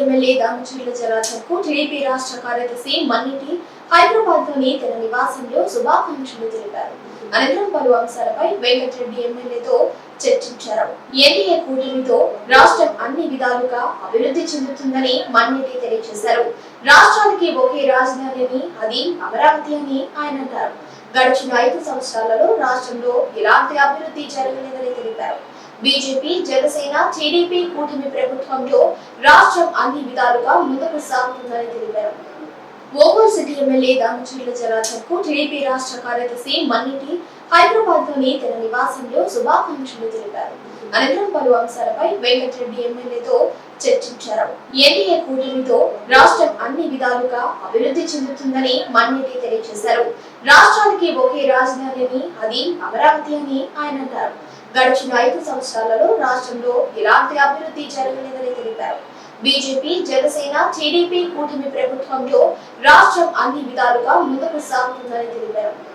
MLA Damacharla Janardhan TDP రాష్ట్ర కార్యదర్శి మన్నిటి హైదరాబాద్లోని తన నివాసంలో శుభాకాంక్షలు తెలిపారు. అనంతరం పలు అంశాలపై వెంకటరెడ్డి ఎమ్మెల్యేతో చర్చించారు. ఎన్డీఏ కూటమితో రాష్ట్రం అన్ని విధాలుగా అభివృద్ధి చెందుతుందని మన్నిటి తెలియజేశారు. రాష్ట్రానికి ఒకే రాజధాని అని అది అమరావతి అని ఆయన అన్నారు. గడిచిన ఐదు సంవత్సరాలలో రాష్ట్రంలో ఎలాంటి అభివృద్ధి జరగలేదని తెలిపారు. బీజేపీ జనసేన టీడీపీ కూటమి ప్రభుత్వంలో రాష్ట్రం అన్ని విధాలుగా ముందుకు సాగుతుందని తెలిపారు. ఓవర్ సిటీ ఎమ్మెల్యే దామచర్ల జనార్దన్కు టీడీపీ రాష్ట్ర కార్యదర్శి మన్నిటి హైదరాబాద్లోని తన నివాసంలో శుభాకాంక్షలు తెలిపారు. అనంతరం పలు అంశాలపై వెంకటరెడ్డి ఎమ్మెల్యేతో చర్చించారు. ఎన్డీఏ కూటమితో రాష్ట్రం అన్ని విధాలుగా అభివృద్ధి చెందుతుందని మన్నిటి తెలియజేశారు. రాష్ట్రానికి ఒకే రాజధాని అని అది అమరావతి అని ఆయన అన్నారు. గడిచిన ఐదు సంవత్సరాలలో రాష్ట్రంలో ఎలాంటి అభివృద్ధి జరగలేదని తెలిపారు. బీజేపీ జనసేన టీడీపీ కూటమి ప్రభుత్వంలో రాష్ట్రం అన్ని విధాలుగా ముందుకు సాగుతుందని తెలిపారు.